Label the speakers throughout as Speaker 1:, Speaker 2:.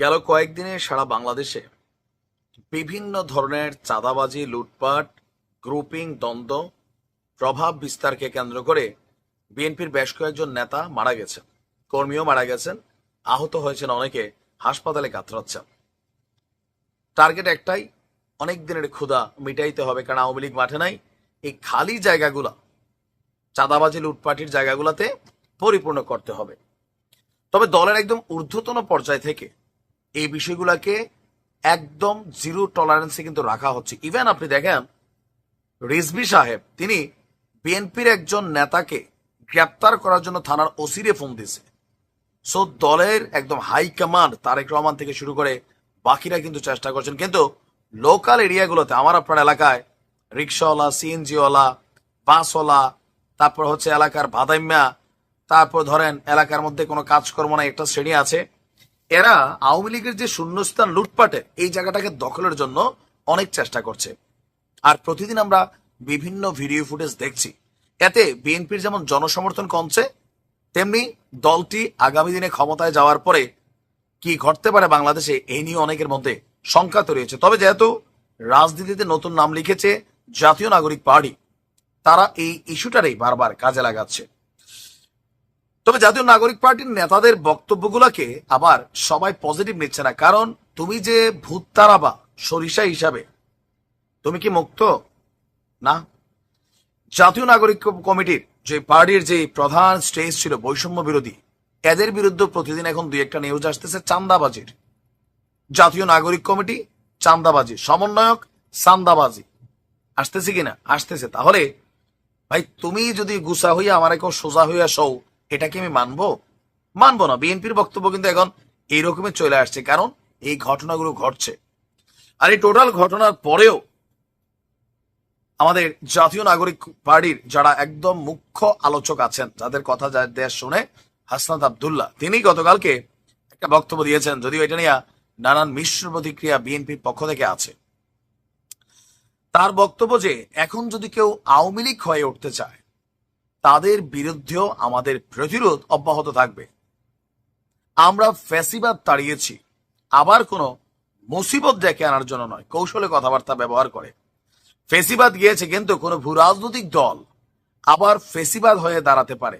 Speaker 1: গেল কয়েকদিনে সারা বাংলাদেশে বিভিন্ন ধরনের চাঁদাবাজি, লুটপাট, গ্রুপিং, দ্বন্দ্ব প্রভাব বিস্তারকে কেন্দ্র করে বিএনপির বেশ কয়েকজন নেতা মারা গেছেন, কর্মীও মারা গেছেন, আহত হয়েছেন অনেকে, হাসপাতালে কাতরাচ্ছেন। টার্গেট একটাই, অনেক দিনের ক্ষুধা মিটাইতে হবে, কারণ আওয়ামী লীগ মাঠে নাই। এই খালি জায়গাগুলা, চাঁদাবাজি, লুটপাটির জায়গাগুলোতে পরিপূর্ণ করতে হবে। তবে দলের একদম ঊর্ধ্বতন পর্যায় থেকে এই বিষয়গুলোকে একদম জিরো টলারেন্সে কিন্তু রাখা হচ্ছে। ইভেন আপনি দেখেন, রিজভি সাহেব, তিনি বিএনপির একজন নেতাকে গ্রেপ্তার করার জন্য থানার ওসিরে ফোন দিয়েছে। সো দলের একদম হাই কমান্ড তারেক রহমান থেকে শুরু করে বাকিরা কিন্তু চেষ্টা করছেন। কিন্তু লোকাল এরিয়াগুলোতে, আমার আপনার এলাকায়, রিক্সাওয়ালা, সিএনজিওয়ালা, বাসওয়ালা, তারপর হচ্ছে এলাকার ভাদাইম্যা তারপর ধরেন এলাকার মধ্যে কোনো কাজকর্ম না একটা শ্রেণি আছে। এরা আওয়ামী লীগের যে শূন্যস্থান লুটপাটে এই জায়গাটাকে দখলের জন্য অনেক চেষ্টা করছে। আর প্রতিদিন আমরা বিভিন্ন ভিডিও ফুটেজ দেখছি। এতে বিএনপির যেমন জনসমর্থন কমছে, তেমনি দলটি আগামী দিনে ক্ষমতায় যাওয়ার পরে কি ঘটতে পারে বাংলাদেশে এই নিয়ে অনেকের মধ্যে শঙ্কা তৈরি হয়েছে। তবে যেহেতু রাজনীতিতে নতুন নাম লিখেছে জাতীয় নাগরিক পার্টি, তারা এই ইস্যুটারই বারবার কাজে লাগাচ্ছে। তবে জাতীয় নাগরিক পার্টির নেতাদের বক্তব্যগুলোকে আবার সবাই পজিটিভ নিচ্ছে না। কারণ তুমি যে ভূত তারাবা সরিষা হিসাবে, তুমি কি মুক্ত? না? জাতীয় নাগরিক কমিটির যে পার্টির যে প্রধান স্টেজ ছিল বৈষম্য বিরোধী, এদের বিরুদ্ধে প্রতিদিন এখন দুই একটা নিউজ আসতেছে, চান্দাবাজির। জাতীয় নাগরিক কমিটি, চান্দাবাজি। সমন্বয়ক, চান্দাবাজি। আসতেছে কিনা? আসতেছে। তাহলে, ভাই, তুমি যদি গুসা হইয়া আমার এখন সোজা হইয়া সৌ এটা কি আমি মানবো? মানবো না। বিএনপির বক্তব্য কিন্তু এখন এইরকমই চলে আসছে, কারণ এই ঘটনাগুলো ঘটছে। আর এই টোটাল ঘটনার পরেও আমাদের জাতীয় নাগরিক পার্টির যারা একদম মুখ্য আলোচক আছেন যাদের কথা দেশ শুনে হাসনাত আবদুল্লাহ, তিনি গতকালকে একটা বক্তব্য দিয়েছেন, যদিও এটা নিয়ে নানান মিশ্র প্রতিক্রিয়া বিএনপির পক্ষ থেকে আছে। তার বক্তব্য যে, এখন যদি কেউ আওয়ামী লীগ হয়ে উঠতে চায় তাদের বিরুদ্ধেও আমাদের প্রতিরোধ অব্যাহত থাকবে। আমরা ফ্যাসিবাদ তাড়িয়েছি। আবার কোনো মুসিবত ডেকে আনার জন্য নয়, কৌশলে কথাবার্তা ব্যবহার করে। ফেসিবাদ গিয়েছে কিন্তু কোনো ভূ রাজনৈতিক দল আবার ফেসিবাদ হয়ে দাঁড়াতে পারে।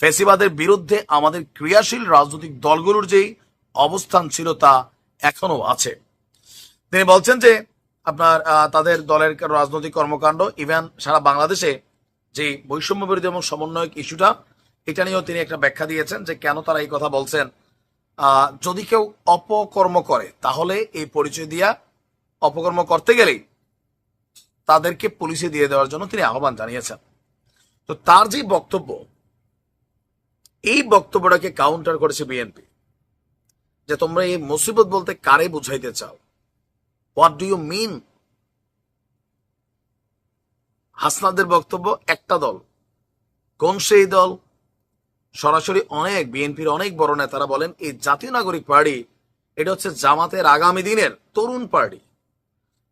Speaker 1: ফেসিবাদের বিরুদ্ধে আমাদের ক্রিয়াশীল রাজনৈতিক দলগুলোর যেই অবস্থান ছিল তা এখনও আছে। তিনি বলছেন যে আপনার তাদের দলের রাজনৈতিক কর্মকাণ্ড, ইভেন সারা বাংলাদেশে যে বৈষম্য বিরোধী এবং সমন্বয়ক ইস্যুটা, এটা নিয়েও তিনি একটা ব্যাখ্যা দিয়েছেন যে কেন তারা এই কথা বলছেন। যদি কেউ অপকর্ম করে, তাহলে এই পরিচয় দিয়া অপকর্ম করতে গেলেই তাদেরকে পুলিশে দিয়ে দেওয়ার জন্য তিনি আহ্বান জানিয়েছেন। তো তার যে বক্তব্য, এই বক্তব্যটাকে কাউন্টার করেছে বিএনপি যে তোমরা এই মুসিবত বলতে কারে বুঝাইতে চাও? হোয়াট ডু ইউ মিন হাসনাদের বক্তব্য একটা দল। কোন সেই দল? সরাসরি অনেক বিএনপির অনেক বড় নেতারা বলেন, এই জাতীয় নাগরিক পার্টি, এটা হচ্ছে জামাতের আগামী দিনের তরুণ পার্টি।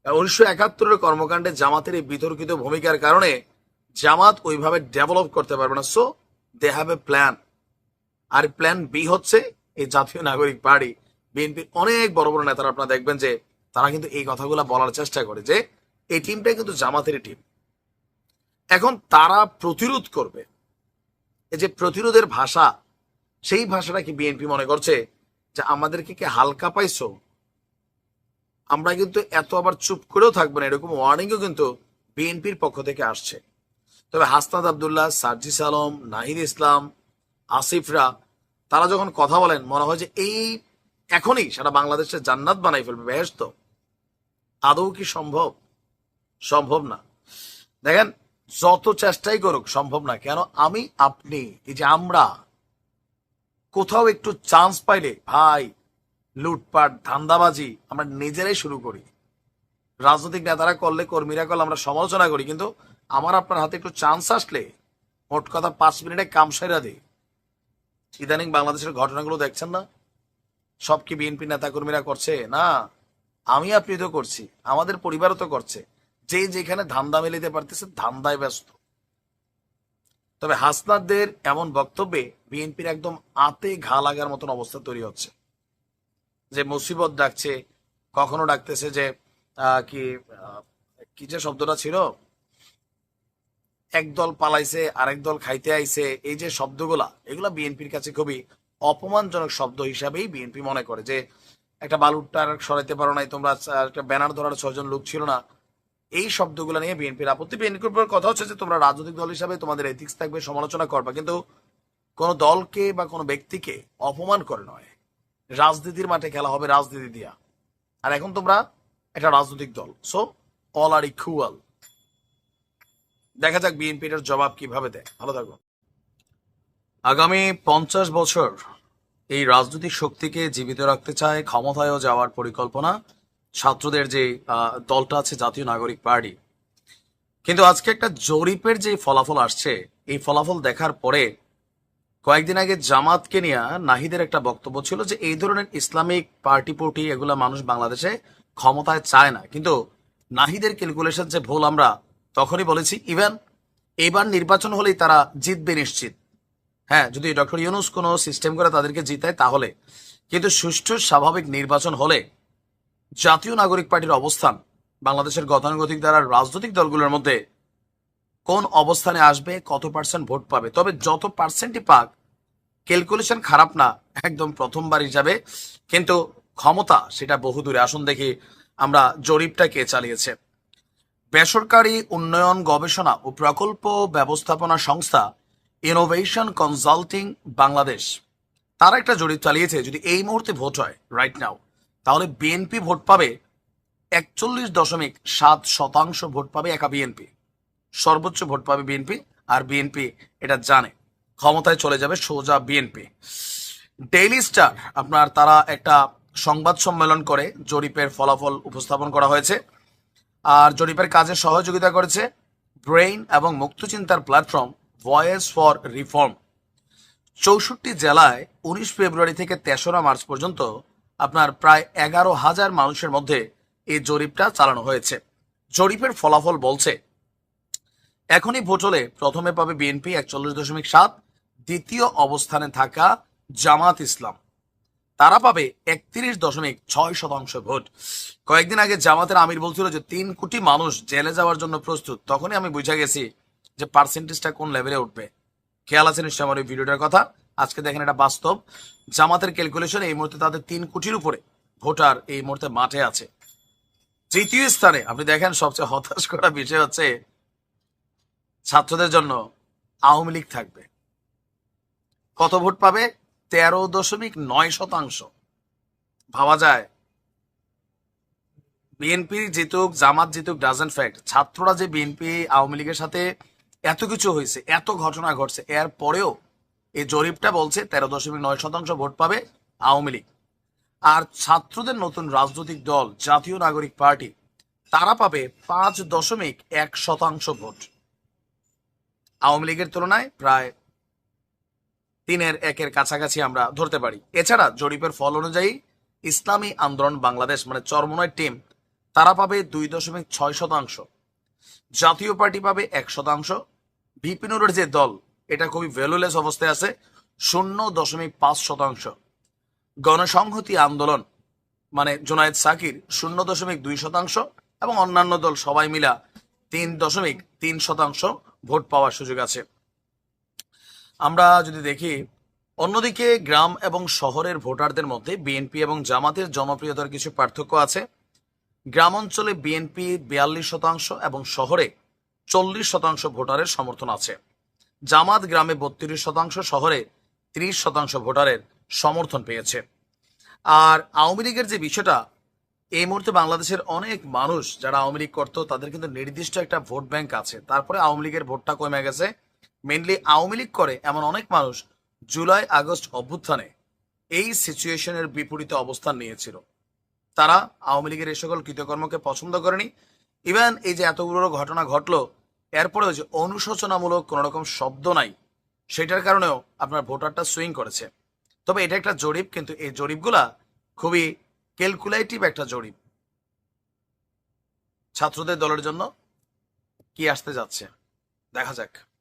Speaker 1: উনিশশো একাত্তরের কর্মকাণ্ডে জামাতের এই বিতর্কিত ভূমিকার কারণে জামাত ওইভাবে ডেভেলপ করতে পারবে না। So they have a plan R plan B হচ্ছে এই জাতীয় নাগরিক পার্টি। বিএনপির অনেক বড় বড় নেতারা আপনারা দেখবেন যে তারা কিন্তু এই কথাগুলো বলার চেষ্টা করে যে, এই টিমটা কিন্তু জামাতেরই টিম এখন তারা প্রতিরোধ করবে। এই যে প্রতিরোধের ভাষা, সেই ভাষাটা কি বিএনপি মনে করছে যে আমাদেরকে কি হালকা পাইছো? আমরা কিন্তু এত আবার চুপ করেও থাকব না, এরকম ওয়ার্নিংও কিন্তু বিএনপির পক্ষ থেকে আসছে। তবে হাসনাদ আবদুল্লাহ, সার্জিস আলম, নাহিদ ইসলাম, আসিফরা, তারা যখন কথা বলেন, মনে হয় যে এই এখনই সারা বাংলাদেশে জান্নাত বানাই ফেলবে বেহেস্ত আদৌ কি সম্ভব? সম্ভব না। দেখেন যত চেষ্টাই করুক, সম্ভব না। কেন? আমি, আপনি, এই যে আমরা, কোথাও একটু চান্স পাইলে, ভাই, লুটপাট, ধান্দাবাজি আমরা নিজেরাই শুরু করি। রাজনৈতিক নেতারা করলে, কর্মীরা করলে আমরা সমালোচনা করি, কিন্তু আমার আপনার হাতে একটু চান্স আসলে মোট কথা পাঁচ মিনিটে কাম সাইরা দিই। ইদানিং বাংলাদেশের ঘটনাগুলো দেখছেন না? সব কি বিএনপি নেতাকর্মীরা করছে? না আমি আপনি তো করছি, আমাদের পরিবারও তো করছে। যে যেখানে ধান্দা মেলিতে পারতেছে, ধান্দায় ব্যস্ত। তবে হাসনাদদের এমন বক্তব্যে বিএনপির একদম আতে ঘা লাগার মতন অবস্থা তৈরি হচ্ছে। যে মুসিবত ডাকছে, কখনো ডাকতেছে যে কি কি যে শব্দটা ছিল? এক দল পালাইছে, আরেক দল খাইতে আইছে, এই যে শব্দগুলা, এগুলা বিএনপির কাছে খুবই অপমানজনক শব্দ হিসাবেই বিএনপি মনে করে যে, একটা বালুরটা সরাইতে পারো নাই, তোমরা একটা ব্যানার ধরার ছয়জন লোক ছিল না এই শব্দগুলো নিয়ে বিএনপির আপত্তি। বিএনপির কথা হচ্ছে যে তোমরা রাজনৈতিক দল হিসাবে তোমাদের এথিক্স থাকবে, সমালোচনা করবা। কিন্তু কোনো দলকে বা কোনো ব্যক্তিকে অপমান করে নয়। রাজনীতির মাঠে খেলা হবে রাজনীতি দিয়া। আর এখন তোমরা একটা রাজনৈতিক দল। সো অল আর ইকুয়াল দেখা যাক বিএনপি এটার জবাব কীভাবে দেয়। ভালো থাকো। আগামী পঞ্চাশ বছর এই রাজনৈতিক শক্তিকে জীবিত রাখতে চায় ক্ষমতায়ও যাওয়ার পরিকল্পনা। ছাত্রদের যে দলটা আছে জাতীয় নাগরিক পার্টি। কিন্তু আজকে একটা জরিপের যে ফলাফল আসছে, এই ফলাফল দেখার পরে কয়েকদিন আগে জামাতকে নিয়ে নাহিদের একটা বক্তব্য ছিল যে, এই ধরনের ইসলামিক পার্টি পুর্টি এগুলা মানুষ বাংলাদেশে ক্ষমতায় চায় না। কিন্তু নাহিদের ক্যালকুলেশন যে ভুল আমরা তখনই বলেছি, ইভেন এবার নির্বাচন হলেই তারা জিতবে নিশ্চিত। হ্যাঁ যদি ডক্টর ইউনুস কোনো সিস্টেম করে তাদেরকে জিতায় তাহলে। কিন্তু সুষ্ঠু স্বাভাবিক নির্বাচন হলে জাতীয় নাগরিক পার্টির অবস্থান, বাংলাদেশের গতানুগতিক দ্বারা রাজনৈতিক দলগুলোর মধ্যে কোন অবস্থানে আসবে, কত পার্সেন্ট ভোট পাবে? তবে যত পার্সেন্টই পাক ক্যালকুলেশন খারাপ না, একদম প্রথমবার হিসাবে। কিন্তু ক্ষমতা, সেটা বহুদূরে আসুন দেখি আমরা জরিপটা কে চালিয়েছে। বেসরকারি উন্নয়ন গবেষণা ও প্রকল্প ব্যবস্থাপনা সংস্থা ইনোভেশন কনসাল্টিং বাংলাদেশ তারা একটা জরিপ চালিয়েছে, যদি এই মুহূর্তে ভোট হয় রাইট নাও তাহলে বিএনপি ভোট পাবে একচল্লিশ দশমিক সাত শতাংশ ভোট পাবে একা বিএনপি সর্বোচ্চ ভোট পাবে বিএনপি আর বিএনপি এটা জানে। ক্ষমতায় চলে যাবে সোজা বিএনপি ডেইলি স্টার আপনার তারা একটা সংবাদ সম্মেলন করে, জরিপের ফলাফল উপস্থাপন করা হয়েছে, আর জরিপের কাজে সহযোগিতা করেছে ব্রেইন এবং মুক্তচিন্তার প্ল্যাটফর্ম ভয়েস ফর রিফর্ম চৌষট্টি জেলায় উনিশ ফেব্রুয়ারি থেকে তেসরা মার্চ পর্যন্ত আপনার প্রায় এগারো হাজার মানুষের মধ্যে এই জরিপটা চালানো হয়েছে। জরিপের ফলাফল বলছে, এখনই ভোট হলে প্রথমে পাবে বিএনপি একচল্লিশ দশমিক সাত, দ্বিতীয় অবস্থানে থাকা জামাত ইসলাম। তারা পাবে একত্রিশ দশমিক ছয় শতাংশ ভোট। কয়েকদিন আগে জামাতের আমির বলছিল যে, তিন কোটি মানুষ জেলে যাওয়ার জন্য প্রস্তুত। তখনই আমি বুঝে গেছি যে পার্সেন্টেজটা কোন লেভেলে উঠবে। খেয়াল আছে নিশ্চয় আমার ওই ভিডিওটার কথা। আজকে দেখেন এটা বাস্তব। জামাতের ক্যালকুলেশন এই মুহূর্তে তাদের তিন কোটির উপরে ভোটার এই মুহূর্তে মাঠে আছে। তৃতীয় স্থানে আপনি দেখেন সবচেয়ে হতাশ করা বিষয় হচ্ছে ছাত্রদের জন্য আওয়ামী লীগ থাকবে। কত ভোট পাবে? তেরো দশমিক নয় শতাংশ। ভাবা যায় বিএনপি জিতুক, জামাত জিতুক ডাজেন্ট ফ্যাক্ট ছাত্ররা যে বিএনপি আওয়ামী লীগের সাথে এত কিছু হয়েছে, এত ঘটনা ঘটছে। এর পরেও এই জরিপটা বলছে তেরো দশমিক নয় শতাংশ ভোট পাবে আওয়ামী লীগ। আর ছাত্রদের নতুন রাজনৈতিক দল, জাতীয় নাগরিক পার্টি, তারা পাবে পাঁচ দশমিক এক শতাংশ ভোট। আওয়ামী লীগের তুলনায় প্রায় তিনের একের কাছাকাছি আমরা ধরতে পারি। এছাড়া জরিপের ফল অনুযায়ী ইসলামী আন্দোলন বাংলাদেশ মানে চরমনয় টিম, তারা পাবে দুই দশমিক ছয় শতাংশ। জাতীয় পার্টি পাবে এক শতাংশ। বিপিনুরের যে দল এটা খুবই ভ্যালুলেস অবস্থায় আছে, শূন্য দশমিক পাঁচ শতাংশ। গণসংহতি আন্দোলন মানে জোনায়েদ সাকির, শূন্য দশমিক দুই শতাংশ এবং অন্যান্য দল সবাই মিলা তিন দশমিক তিন শতাংশ ভোট পাওয়ার সুযোগ আছে। আমরা যদি দেখি, অন্যদিকে গ্রাম এবং শহরের ভোটারদের মধ্যে বিএনপি এবং জামাতের জনপ্রিয়তার কিছু পার্থক্য আছে। গ্রাম অঞ্চলে বিএনপি বিয়াল্লিশ শতাংশ এবং শহরে চল্লিশ শতাংশ ভোটারের সমর্থন আছে। জামাত গ্রামে বত্রিশ শতাংশ শহরে ত্রিশ শতাংশ ভোটারের সমর্থন পেয়েছে। আর আওয়ামী লীগের যে বিষয়টা, এই মুহূর্তে বাংলাদেশের অনেক মানুষ যারা আওয়ামী লীগ করতো, তাদের কিন্তু নির্দিষ্ট একটা ভোট ব্যাংক আছে। তারপরে আওয়ামী লীগের ভোটটা কমে গেছে। মেনলি আওয়ামী লীগ করে এমন অনেক মানুষ জুলাই, আগস্ট অভ্যুত্থানে এই সিচুয়েশনের বিপরীতে অবস্থান নিয়েছিল। তারা আওয়ামী লীগের এই সকল কৃতকর্মকে পছন্দ করেনি। ইভেন এই যে এতগুলো ঘটনা ঘটলো এরপরেও যে অনুশোচনামূলক কোনো রকম শব্দ নাই। সেটার কারণেও আপনার ভোটারটা সুইং করেছে। তবে এটা একটা জরিপ, কিন্তু এই জরিপগুলা খুবই ক্যালকুলেটিভ একটা জরিপ। ছাত্রদের দলের জন্য কি আসতে যাচ্ছে? দেখা যাক।